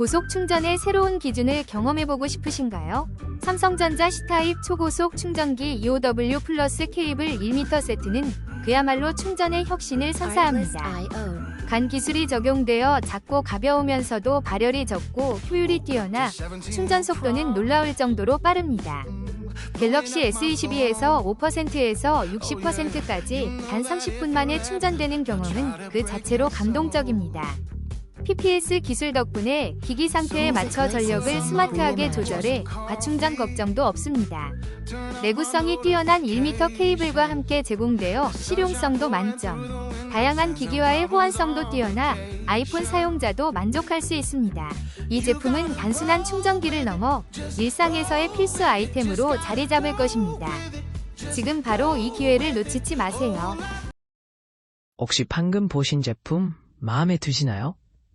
고속 충전의 새로운 기준을 경험해보고 싶으신가요? 삼성전자 C타입 초고속 충전기 EOW 플러스 케이블 1m 세트는 그야말로 충전의 혁신을 선사합니다. 간 기술이 적용되어 작고 가벼우면서도 발열이 적고 효율이 뛰어나 충전 속도는 놀라울 정도로 빠릅니다. 갤럭시 S22에서 5%에서 60%까지 단 30분 만에 충전되는 경험은 그 자체로 감동적입니다. PPS 기술 덕분에 기기 상태에 맞춰 전력을 스마트하게 조절해 과충전 걱정도 없습니다. 내구성이 뛰어난 1m 케이블과 함께 제공되어 실용성도 만점. 다양한 기기와의 호환성도 뛰어나 아이폰 사용자도 만족할 수 있습니다. 이 제품은 단순한 충전기를 넘어 일상에서의 필수 아이템으로 자리 잡을 것입니다. 지금 바로 이 기회를 놓치지 마세요. 혹시 방금 보신 제품 마음에 드시나요?